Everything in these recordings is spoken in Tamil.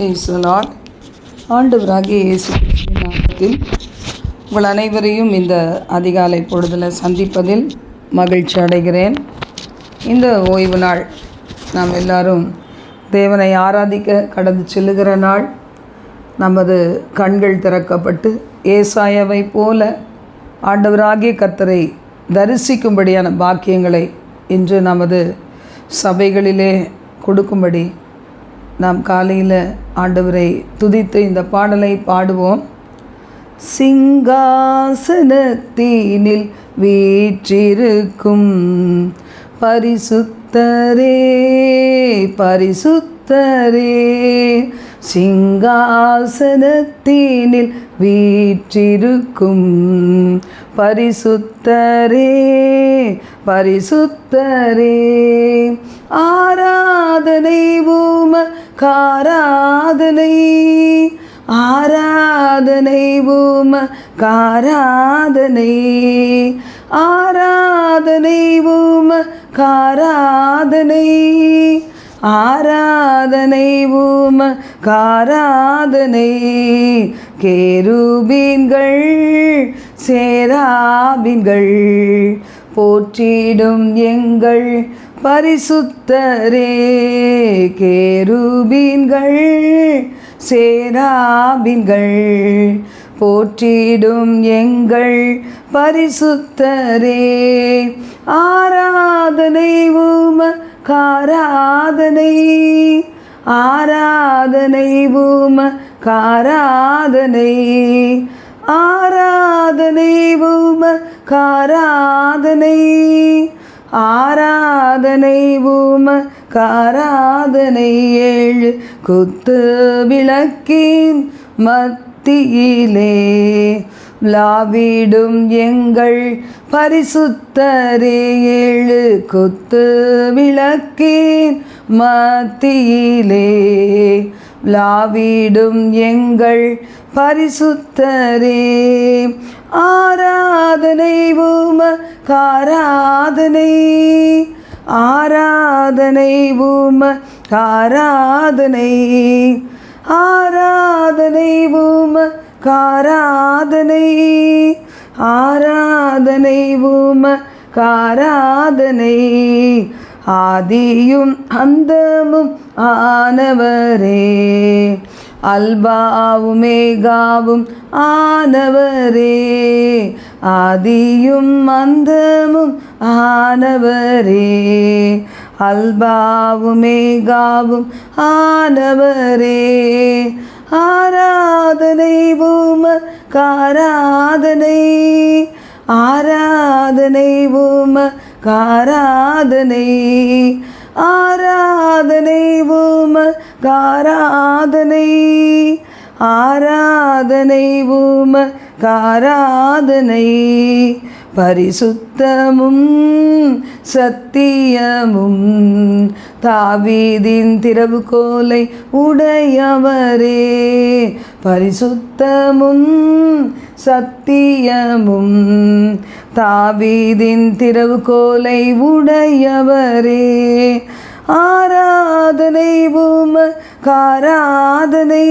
பேசலால் ஆண்டவராகிய இயேசு நாமத்தில் உங்கள் அனைவரையும் இந்த அதிகாலை பொழுதில் சந்திப்பதில் மகிழ்ச்சி அடைகிறேன். இந்த ஓய்வு நாள் நாம் எல்லாரும் தேவனை ஆராதிக்க கடந்து செல்லுகிற நாள். நமது கண்கள் திறக்கப்பட்டு ஏசாயவை போல ஆண்டவராகிய கத்தரை தரிசிக்கும்படியான பாக்கியங்களை இன்று நமது சபைகளிலே கொடுக்கும்படி நாம் காலையில் ஆண்டவரை துதித்து இந்த பாடலை பாடுவோம். சிங்காசனத்தீனில் வீற்றிருக்கும் பரிசுத்தரே பரிசுத்தரே. சிங்காசனத்தினில் வீற்றிருக்கும் பரிசுத்தரே பரிசுத்தரே. ஆராதனை பூம காராதனை ஆராதனை பூம காராதனை ஆராதனை பூம காராதனை ஆராதனை ஊம காராதனை கேருபீன்கள் சேராபின்கள் போற்றிடும் எங்கள் பரிசுத்தரே கேருபீன்கள் சேராபின்கள். போற்றிடும் எங்கள் பரிசுத்தரே. ஆராதனை ஊம காராதனை ஆராதனை ஊம காராதனை ஆராதனை ஊம காராதனை ஆராதனை ஊம காராதனை ஏழு குத்து விளக்கின் மத் மத்தியிலே லாவிடும் எங்கள் பரிசுத்தரே. ஏழு கொத்து விளக்கின் மத்தியிலே லாவிடும் எங்கள் பரிசுத்தரே. ஆராதனை பூம காராதனை ஆராதனை பூம காராதனை ஆராதனை பூம காராதனை ஆராதனை பூம காராதனை ஆதியும் அந்தமும் ஆனவரே. அல்பாவுமேகாவும் ஆனவரே. ஆதியும் அந்தமும் ஆனவரே. அல்பாவும் அல்பாவுமேகாவும் ஆனவரே. ஆராதனை பூம காராதனை ஆராதனை பூம காராதனை ஆராதனை பூம காராதனை ஆராதனை பூம காராதனை பரிசுத்தமும் சத்தியமும் தாவீதின் திறவுகோலை உடையவரே. பரிசுத்தமும் சத்தியமும் தாவீதின் திறவுகோலை உடையவரே. ஆராதனை பூம காராதனை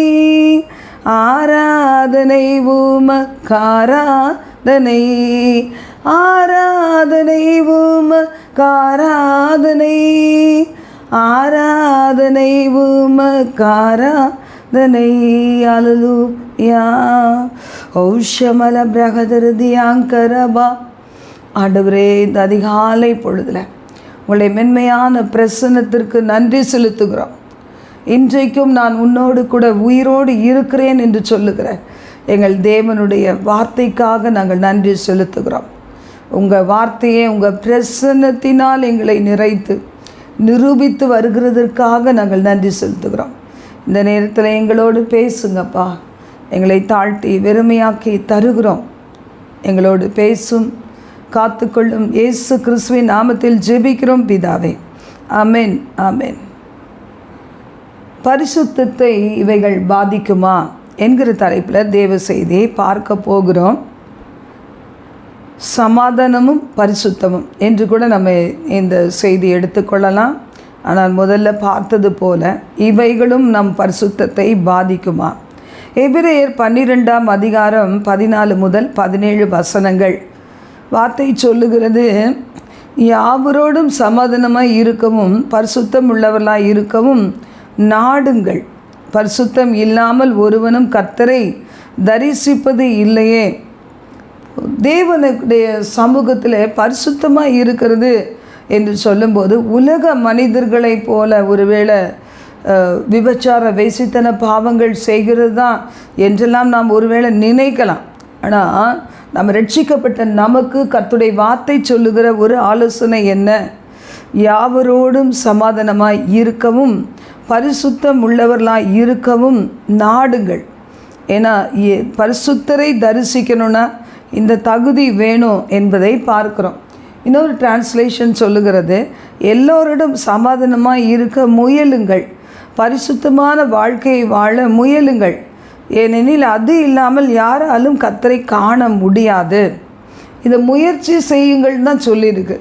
ஆராதனை பூம காராதனை ஆராதனை பூம காராதனை ஆராதனை பூம காராதனை அலலுயா ஔஷமல பிரகதிருதியாங்கரபா ஆண்டவரே இந்த அதிகாலை பொழுதுல உங்களுடைய மென்மையான பிரசன்னத்திற்கு நன்றி செலுத்துகிறோம். இன்றைக்கும் நான் உன்னோடு கூட உயிரோடு இருக்கிறேன் என்று சொல்லுகிறேன் எங்கள் தேவனுடைய வார்த்தைக்காக நாங்கள் நன்றி செலுத்துகிறோம். உங்கள் வார்த்தையை உங்கள் பிரசன்னத்தினால் எங்களை நிறைத்து நிரூபித்து வருகிறதற்காக நாங்கள் நன்றி செலுத்துகிறோம். இந்த நேரத்தில் எங்களோடு பேசுங்கப்பா. எங்களை தாழ்த்தி வெறுமையாக்கி தருகிறோம். எங்களோடு பேசும் காத்துக்கொள்ளும் இயேசு கிறிஸ்துவின் நாமத்தில் ஜெபிக்கிறோம் பிதாவே. அமேன் அமேன் பரிசுத்தத்தை இவைகள் பாதிக்குமா? என்கிற தலைப்பில் தேவ செய்தியை பார்க்க போகிறோம். சமாதானமும் பரிசுத்தமும் என்று கூட நம்ம இந்த செய்தி எடுத்துக்கொள்ளலாம். ஆனால் முதல்ல பார்த்தது போல இவைகளும் நம் பரிசுத்தத்தை பாதிக்குமா? எபிரேயர் பன்னிரெண்டாம் அதிகாரம் பதினாலு முதல் பதினேழு வசனங்கள். வார்த்தை சொல்லுகிறது யாவரோடும் சமாதானமாக இருக்கவும் பரிசுத்தம் உள்ளவர்களாக இருக்கவும் நாடுங்கள். பரிசுத்தம் இல்லாமல் ஒருவனும் கர்த்தரை தரிசிப்பது இல்லையே. தேவனுடைய சமூகத்தில் பரிசுத்தமாக இருக்கிறது என்று சொல்லும்போது உலக மனிதர்களைப் போல ஒருவேளை விபச்சார வேசித்தன பாவங்கள் செய்கிறது தான் என்றெல்லாம் நாம் ஒருவேளை நினைக்கலாம். ஆனால் நம்ம ரட்சிக்கப்பட்ட நமக்கு கத்துடைய வார்த்தை சொல்லுகிற ஒரு ஆலோசனை என்ன? யாவரோடும் சமாதானமாக இருக்கவும் பரிசுத்தம் உள்ளவர்களாக இருக்கவும் நாடுங்கள். ஏன்னா பரிசுத்தரை தரிசிக்கணும்னா இந்த தகுதி வேணும் என்பதை பார்க்கிறோம். இன்னொரு டிரான்ஸ்லேஷன் சொல்லுகிறது எல்லோரிடம் சமாதானமாக இருக்க முயலுங்கள். பரிசுத்தமான வாழ்க்கையை வாழ முயலுங்கள். ஏனெனில் அது இல்லாமல் யாராலும் கத்தரை காண முடியாது. இதை முயற்சி செய்யுங்கள் தான் சொல்லியிருக்கு.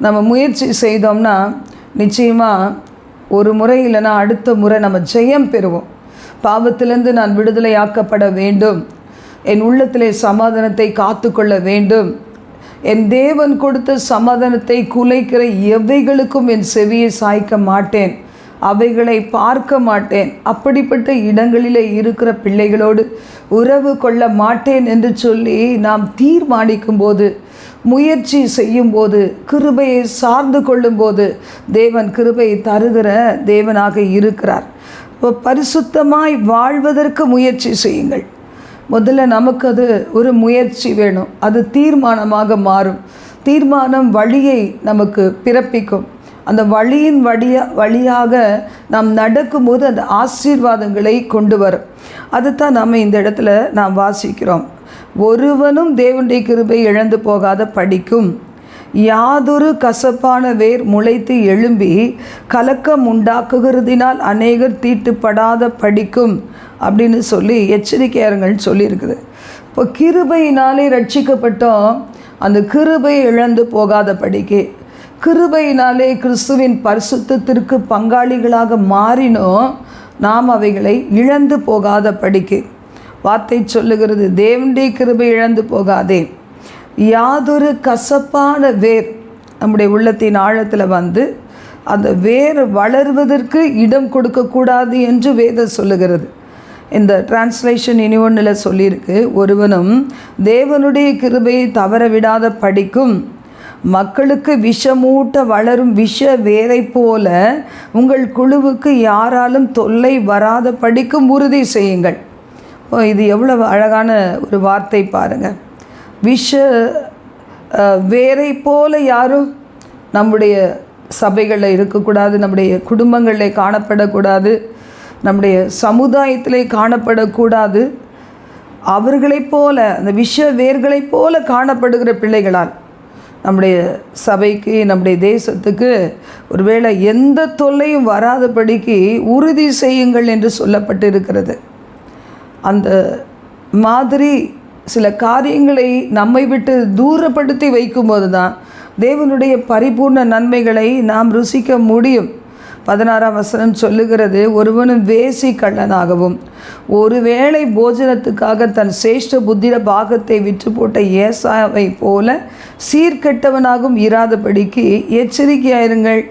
நம்ம முயற்சி செய்தோம்னா நிச்சயமாக ஒரு முறை இல்லைன்னா அடுத்த முறை நம்ம ஜெயம் பெறுவோம். பாவத்திலேருந்து நான் விடுதலையாக்கப்பட வேண்டும். என் உள்ளத்திலே சமாதானத்தை காத்துக்கொள்ள வேண்டும். என் தேவன் கொடுத்த சமாதானத்தை குலைக்கிற எவைகளுக்கும் என் செவியை சாய்க்க மாட்டேன். அவைகளை பார்க்க மாட்டேன். அப்படிப்பட்ட இடங்களிலே இருக்கிற பிள்ளைகளோடு உறவு கொள்ள மாட்டேன் என்று சொல்லி நாம் தீர்மானிக்கும் போது முயற்சி செய்யும்போது கிருபையை சார்ந்து கொள்ளும்போது தேவன் கிருபையை தருகிற தேவனாக இருக்கிறார். பரிசுத்தமாய் வாழ்வதற்கு முயற்சி செய்யுங்கள். முதல்ல நமக்கு அது ஒரு முயற்சி வேணும். அது தீர்மானமாக மாறும். தீர்மானம் வழியை நமக்கு பிறப்பிக்கும். அந்த வழியின் வழியா வழியாக நாம் நடக்கும்போது அந்த ஆசீர்வாதங்களை கொண்டு வரும். அதுதான் நம்ம இந்த இடத்துல நாம் வாசிக்கிறோம். ஒருவனும் தேவனுடைய கிருபை இழந்து போகாத படிக்கும். யாதொரு கசப்பான வேர் முளைத்து எழும்பி கலக்கம் உண்டாக்குகிறதினால் அநேகர் தீட்டுப்படாத படிக்கும். அப்படின்னு சொல்லி எச்சரிக்கையாருங்கள்னு சொல்லியிருக்குது. இப்போ கிருபையினாலே ரட்சிக்கப்பட்டோம். அந்த கிருபை இழந்து போகாத படிக்கு கிருபையினாலே கிறிஸ்துவின் பரிசுத்தத்திற்கு பங்காளிகளாக மாறினோம். நாம் அவைகளை இழந்து போகாத படிக்கு வார்த்தை சொல்லுகிறது தேவனுடைய கிருபை இழந்து போகாதே. யாதொரு கசப்பான வேர் நம்முடைய உள்ளத்தின் ஆழத்தில் வந்து அந்த வேர் வளர்வதற்கு இடம் கொடுக்கக்கூடாது என்று வேதம் சொல்லுகிறது. இந்த டிரான்ஸ்லேஷன் இனி ஒன்றில் சொல்லியிருக்கு ஒருவனும் தேவனுடைய கிருபையை தவற விடாத படிக்கும். மக்களுக்கு விஷமூட்ட வளரும் விஷ வேரை போல உங்கள் குழுவுக்கு யாராலும் தொல்லை வராத படிக்கும் உறுதி செய்யுங்கள். இது எவ்வளவு அழகான ஒரு வார்த்தை பாருங்கள் விஷ வேரை போல யாரும் நம்முடைய சபைகளில் இருக்கக்கூடாது நம்முடைய குடும்பங்களில் காணப்படக்கூடாது. நம்முடைய சமுதாயத்திலே காணப்படக்கூடாது. அவர்களைப் போல அந்த விஷ வேர்களைப் போல காணப்படுகிற பிள்ளைகளால் நம்முடைய சபைக்கு நம்முடைய தேசத்துக்கு ஒருவேளை எந்த தொல்லையும் வராதபடிக்கு உறுதி செய்யுங்கள் என்று சொல்லப்பட்டிருக்கிறது. அந்த மாதிரி சில காரியங்களை நம்மை விட்டு தூரப்படுத்தி வைக்கும்போது தான் தேவனுடைய பரிபூர்ண நன்மைகளை நாம் ருசிக்க முடியும். பதினாறாம் வசனம் சொல்லுகிறது ஒருவனும் வேசி கள்ளனாகவும் ஒருவேளை போஜனத்துக்காக தன் சேஷ்ட புத்திர பாகத்தை விற்று போட்ட ஏசாவை போல சீர்கெட்டவனாகவும் இராதபடிக்கு எச்சரிக்கையாயிருங்கள்.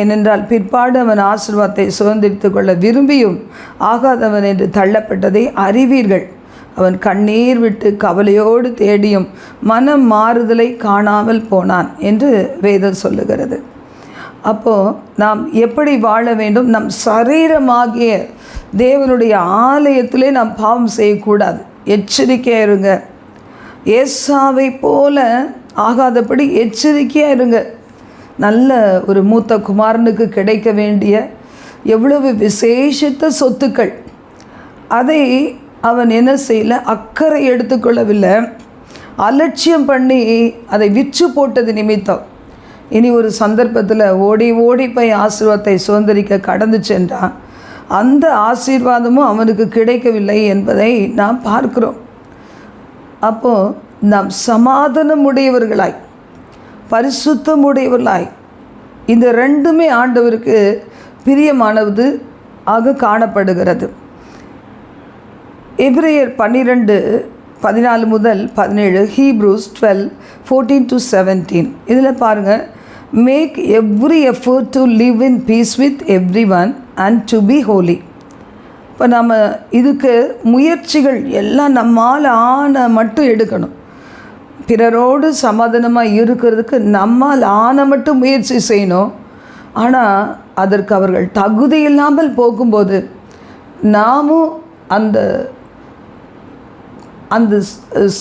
ஏனென்றால் பிற்பாடு அவன் ஆசிர்வாதத்தை சுதந்திரித்து கொள்ள விரும்பியும் ஆகாதவன் என்று தள்ளப்பட்டதை அறிவீர்கள். அவன் கண்ணீர் விட்டு கவலையோடு தேடியும் மனம் மாறுதலை காணாமல் போனான் என்று வேதம் சொல்லுகிறது. அப்போது நாம் எப்படி வாழ வேண்டும்? நம் சரீரமாகிய தேவனுடைய ஆலயத்திலே நாம் பாவம் செய்யக்கூடாது. எச்சரிக்கையாக இருங்க. ஏசாவை போல ஆகாதபடி எச்சரிக்கையாக இருங்க. நல்ல ஒரு மூத்த குமாரனுக்கு கிடைக்க வேண்டிய எவ்வளவு விசேஷித்த சொத்துக்கள். அதை அவன் என்ன செய்யல? அக்கறை எடுத்துக்கொள்ளவில்லை. அலட்சியம் பண்ணி அதை விற்று போட்டது நிமித்தம். இனி ஒரு சந்தர்ப்பத்தில் ஓடி ஓடி போய் ஆசீர்வாதத்தை சுதந்திரிக்க கடந்து சென்றான். அந்த ஆசீர்வாதமும் அவனுக்கு கிடைக்கவில்லை என்பதை நாம் பார்க்கிறோம். அப்போது நாம் சமாதானம் உடையவர்களாய் பரிசுத்தம் உடையவர்களாய் இந்த ரெண்டுமே ஆண்டவருக்கு பிரியமானது ஆக காணப்படுகிறது. எபிரேயர் பன்னிரெண்டு பதினாலு முதல் பதினேழு Hebrews twelve fourteen to seventeen இதில் பாருங்கள் make every effort to live in peace with everyone and to be holy இப்போ நம்ம இதுக்கு முயற்சிகள் எல்லாம் நம்மால் ஆன மட்டும் எடுக்கணும். பிறரோடு சமாதானமாக இருக்கிறதுக்கு நம்மால் ஆன மட்டும் முயற்சி செய்யணும். ஆனால் அதற்கு அவர்கள் தகுதி இல்லாமல் போகும்போது நாமும் அந்த அந்த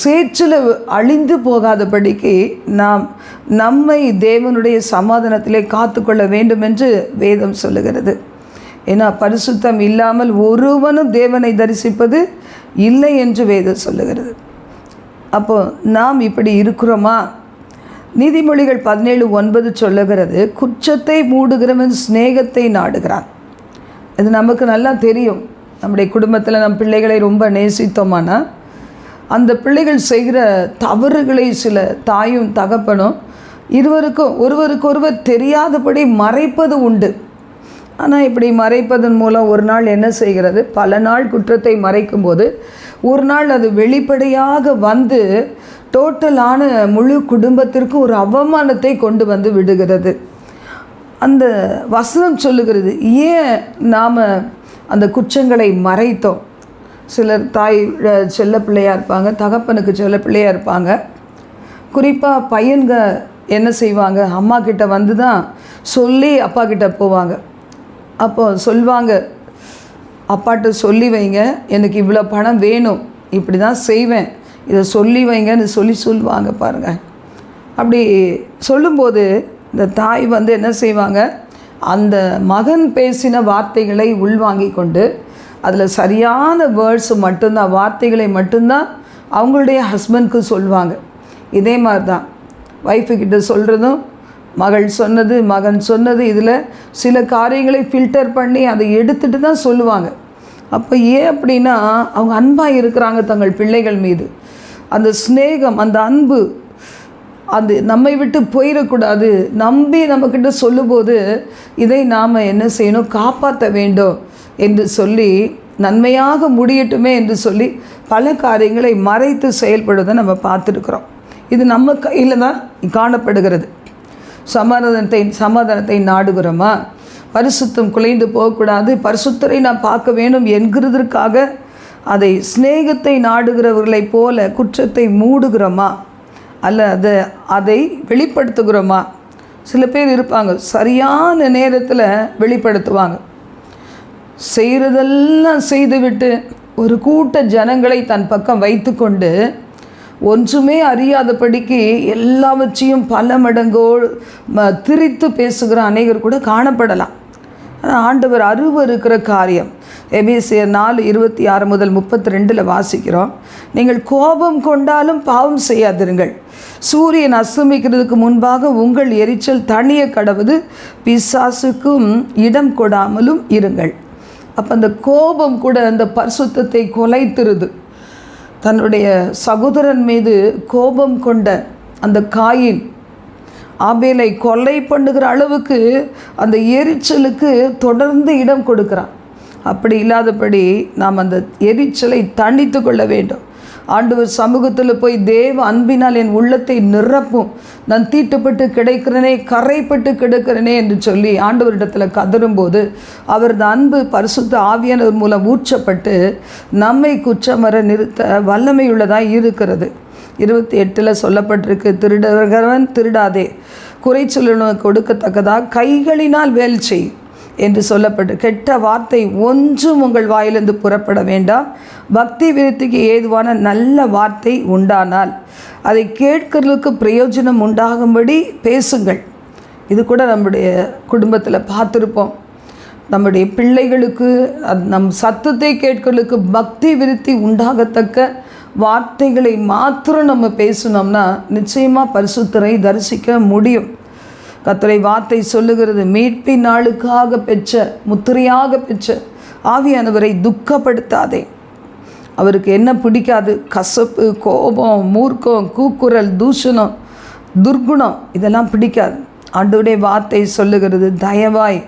சேற்றில் அழிந்து போகாதபடிக்கு நாம் நம்மை தேவனுடைய சமாதானத்திலே காத்துக்கொள்ள வேண்டும் என்று வேதம் சொல்லுகிறது. ஏன்னா பரிசுத்தம் இல்லாமல் ஒருவனும் தேவனை தரிசிப்பது இல்லை என்று வேதம் சொல்லுகிறது. அப்போ நாம் இப்படி இருக்கிறோமா? நீதிமொழிகள் பதினேழு ஒன்பது சொல்லுகிறது குற்றத்தை மூடுகிறவன் சிநேகத்தை நாடுகிறான். இது நமக்கு நல்லா தெரியும். நம்முடைய குடும்பத்தில் நம் பிள்ளைகளை ரொம்ப நேசித்தோமானா அந்த பிள்ளைகள் செய்கிற தவறுகளை சில தாயும் தகப்பனும் இருவருக்கும் ஒருவருக்கொருவர் தெரியாதபடி மறைப்பது உண்டு. ஆனால் இப்படி மறைப்பதன் மூலம் ஒரு நாள் என்ன செய்கிறது? பல நாள் குற்றத்தை மறைக்கும்போது ஒரு நாள் அது வெளிப்படையாக வந்து டோட்டலான முழு குடும்பத்திற்கு ஒரு அவமானத்தை கொண்டு வந்து விடுகிறது. அந்த வசனம் சொல்லுகிறது ஏன் நாம் அந்த குற்றங்களை மறைத்தோம்? சிலர் தாய் செல்ல பிள்ளையாக இருப்பாங்க தகப்பனுக்கு செல்ல பிள்ளையாக இருப்பாங்க. குறிப்பாக பையன்க என்ன செய்வாங்க? அம்மா கிட்ட வந்து தான் சொல்லி அப்பா கிட்ட போவாங்க. அப்போ சொல்வாங்க அப்பாட்ட சொல்லி வைங்க எனக்கு இவ்வளோ பணம் வேணும் இப்படி தான் செய்வேன். இதை சொல்லி வைங்கன்னு சொல்லி சொல்லுவாங்க பாருங்கள் அப்படி சொல்லும்போது இந்த தாய் வந்து என்ன செய்வாங்க? அந்த மகன் பேசின வார்த்தைகளை உள்வாங்கி கொண்டு அதில் சரியான வேர்ட்ஸ் மட்டும்தான் வார்த்தைகளை மட்டும்தான் அவங்களுடைய ஹஸ்பண்ட்க்கு சொல்லுவாங்க. இதே மாதிரி தான் ஒய்ஃபுக்கிட்ட சொல்கிறதும் மகள் சொன்னது மகன் சொன்னது இதில் சில காரியங்களை ஃபில்டர் பண்ணி அதை எடுத்துட்டு தான் சொல்லுவாங்க. அப்போ ஏன் அப்படின்னா அவங்க அன்பாக இருக்கிறாங்க தங்கள் பிள்ளைகள் மீது. அந்த சிநேகம் அந்த அன்பு அது நம்மை விட்டு போயிடக்கூடாது. நம்பி நம்மக்கிட்ட சொல்லும்போது இதை நாம் என்ன செய்யணும்? காப்பாற்ற வேண்டும். என்று சொல்லி நன்மையாக முடியட்டுமே என்று சொல்லி பல காரியங்களை மறைத்து செயல்படுவதை நம்ம பார்த்துருக்குறோம். இது நம்ம கையில் தான் காணப்படுகிறது. சமாதானத்தை சமாதானத்தை நாடுகிறோமா? பரிசுத்தம் குலைந்து போகக்கூடாது. பரிசுத்தரை நான் பார்க்க வேண்டும் என்கிறதற்காக அதை சிநேகத்தை நாடுகிறவர்களைப் போல குற்றத்தை மூடுகிறோமா? அல்ல அதை அதை வெளிப்படுத்துகிறோமா? சில பேர் இருப்பாங்க சரியான நேரத்தில் வெளிப்படுத்துவாங்க. செய்கிறதெல்லாம் செய்துவிட்டு ஒரு கூட்ட ஜனங்களை தன் பக்கம் வைத்துக்கொண்டு ஒன்றுமே அறியாதபடிக்கு எல்லாவற்றையும் பல மடங்கோ திரித்து பேசுகிற அநேகர் கூட காணப்படலாம். ஆனால் ஆண்டவர் அருவருக்கிற காரியம். எபிசியர் நாலு இருபத்தி ஆறு முதல் முப்பத்தி ரெண்டில் வாசிக்கிறோம். நீங்கள் கோபம் கொண்டாலும் பாவம் செய்யாதிருங்கள். சூரியன் அஸ்தமிக்கிறதுக்கு முன்பாக உங்கள் எரிச்சல் தணிய கடவுது பிசாசுக்கும் இடம் கொடாமலும் இருங்கள். அப்போ அந்த கோபம் கூட அந்த பரிசுத்தத்தை கொலைத்திருது. தன்னுடைய சகோதரன் மீது கோபம் கொண்ட அந்த காயின் ஆபேலை கொலை பண்ணுகிற அளவுக்கு அந்த எரிச்சலுக்கு தொடர்ந்து இடம் கொடுக்குறான். அப்படி இல்லாதபடி நாம் அந்த எரிச்சலை தணித்து கொள்ள வேண்டும். ஆண்டவர் சமூகத்தில் போய் தேவ அன்பினால் என் உள்ளத்தை நிரப்பும். நான் தீட்டுப்பட்டு கிடைக்கிறனே கரைப்பட்டு கிடக்கிறனே என்று சொல்லி ஆண்டவரிடத்தில் கதறும்போது அவரது அன்பு பரிசுத்த ஆவியானவர் மூலம் ஊற்றப்பட்டு நம்மை குற்றமர நிறுத்த வல்லமையுள்ளதாக இருக்கிறது. இருபத்தி எட்டில் சொல்லப்பட்டிருக்கு திருடுகிறவன் திருடாதே. குறைச்சொல்லுனக்கு கொடுக்கத்தக்கதாக கைகளினால் வேல் செய் என்று சொல்லப்பட்டு கெட்ட வார்த்தை ஒன்றும் உங்கள் வாயிலிருந்து புறப்பட வேண்டாம். பக்தி விருத்திக்கு ஏதுவான நல்ல வார்த்தை உண்டானால் அதை கேட்கிறதுக்கு பிரயோஜனம் உண்டாகும்படி பேசுங்கள். இது கூட நம்முடைய குடும்பத்தில் பார்த்துருப்போம். நம்முடைய பிள்ளைகளுக்கு அது நம் சத்தத்தை கேட்கிறதுக்கு பக்தி விருத்தி உண்டாகத்தக்க வார்த்தைகளை மாத்திரம் நம்ம பேசினோம்னா நிச்சயமாக பரிசுத்தரை தரிசிக்க முடியும். கத்தரை வார்த்தை சொல்லுகிறது. மீட்பின் நாளுக்காக பெற்ற முத்திரையாக பெற்ற ஆவியானவரை துக்கப்படுத்தாதே. அவருக்கு என்ன பிடிக்காது? கசப்பு கோபம் மூர்க்கம் கூக்குரல் தூஷணம் துர்குணம் இதெல்லாம் பிடிக்காது. ஆண்டவருடைய வார்த்தை சொல்லுகிறது தயவாய்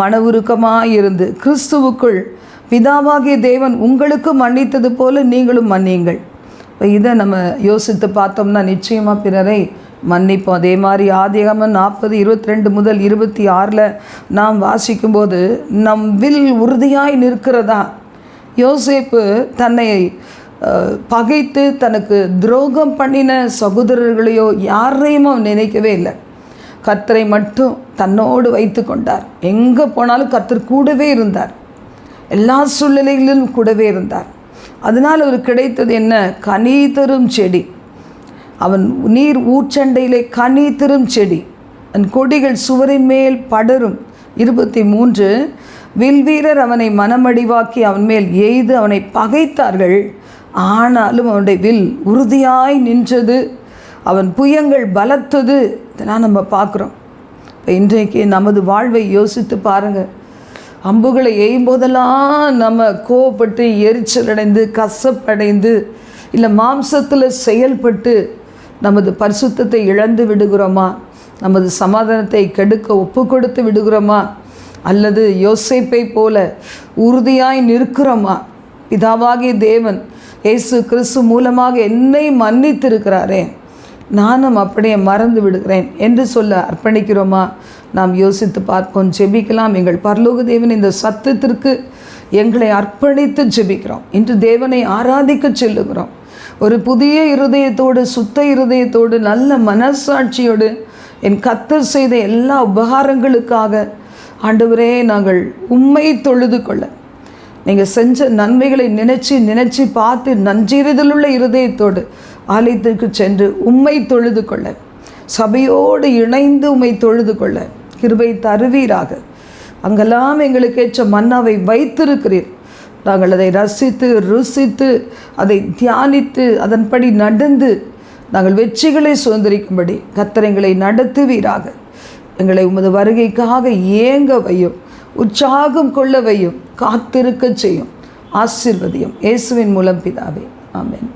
மன உருக்கமாய் இருந்து கிறிஸ்துவுக்குள் பிதாவாகிய தேவன் உங்களுக்கு மன்னித்தது போல நீங்களும் மன்னியுங்கள். இப்போ இதை நம்ம யோசித்து பார்த்தோம்னா நிச்சயமாக பிறரை மன்னிப்போம். அதே மாதிரி ஆதிகமம் நாற்பது இருபத்தி ரெண்டு முதல் இருபத்தி ஆறில் நாம் வாசிக்கும்போது நம் வில் உறுதியாய் நிற்கிறதா? யோசேப்பு தன்னை பகைத்து தனக்கு துரோகம் பண்ணின சகோதரர்களையோ யாரையும் அவன் நினைக்கவே இல்லை. கத்தரை மட்டும் தன்னோடு வைத்து கொண்டார். எங்கே போனாலும் கத்தர் கூடவே இருந்தார். எல்லா சூழ்நிலைகளிலும் கூடவே இருந்தார். அதனால் அவர் கிடைத்தது என்ன? கனி தரும் செடி. அவன் நீர் ஊர்ச்சண்டையிலே கனி திரும் செடி. அவன் கொடிகள் சுவரின் மேல் படரும். இருபத்தி மூன்று வில்வீரர் அவனை மனமடிவாக்கி அவன் மேல் எய்து அவனை பகைத்தார்கள். ஆனாலும் அவனுடைய வில் உறுதியாய் நின்றது. அவன் புயங்கள் பலத்தது. இதெல்லாம் நம்ம பார்க்குறோம். இப்போ இன்றைக்கு நமது வாழ்வை யோசித்து பாருங்கள் அம்புகளை எய்யும்போதெல்லாம் நம்ம கோவப்பட்டு எரிச்சல் அடைந்து கசப்படைந்து இல்லை மாம்சத்தில் செயல்பட்டு நமது பரிசுத்தத்தை இழந்து விடுகிறோமா? நமது சமாதானத்தை கெடுக்க ஒப்பு கொடுத்து விடுகிறோமா? அல்லது யோசிப்பை போல உறுதியாய் நிற்கிறோமா? பிதாவாகிய தேவன் இயேசு கிறிஸ்து மூலமாக என்னை மன்னித்திருக்கிறாரே. நானும் அப்படியே மறந்து விடுகிறேன். என்று சொல்ல அர்ப்பணிக்கிறோமா? நாம் யோசித்து பார்ப்போம். ஜெபிக்கலாம். எங்கள் பரலோக தேவன் இந்த சத்தத்திற்கு எங்களை அர்ப்பணித்து ஜெபிக்கிறோம். இன்று தேவனை ஆராதிக்க செல்லுகிறோம். ஒரு புதிய இருதயத்தோடு சுத்த இருதயத்தோடு நல்ல மனசாட்சியோடு என் கத்தர் செய்த எல்லா உபகாரங்களுக்காக ஆண்டவரே நாங்கள் உண்மை தொழுது கொள்ள. நீங்கள் செஞ்ச நன்மைகளை நினைச்சு நினைச்சு பார்த்து நன்றீறுதலுள்ள இருதயத்தோடு ஆலயத்திற்கு சென்று உண்மை தொழுது கொள்ள. சபையோடு இணைந்து உண்மை தொழுது கொள்ள. கிருபை தருவீராக. அங்கெல்லாம் எங்களுக்கு ஏற்ற மன்னாவை வைத்திருக்கிறீர். நாங்கள் அதை ரசித்து ருசித்து அதை தியானித்து அதன்படி நடந்து நாங்கள் வெற்றிகளை சுதந்திரிக்கும்படி கத்திரங்களை நடத்துவீராக. எங்களை உமது வருகைக்காக ஏங்க வையும் உற்சாகம் கொள்ள வையும் காத்திருக்க செய்யும் ஆசிர்வதியும். இயேசுவின் மூலம் பிதாவே. ஆமேன்.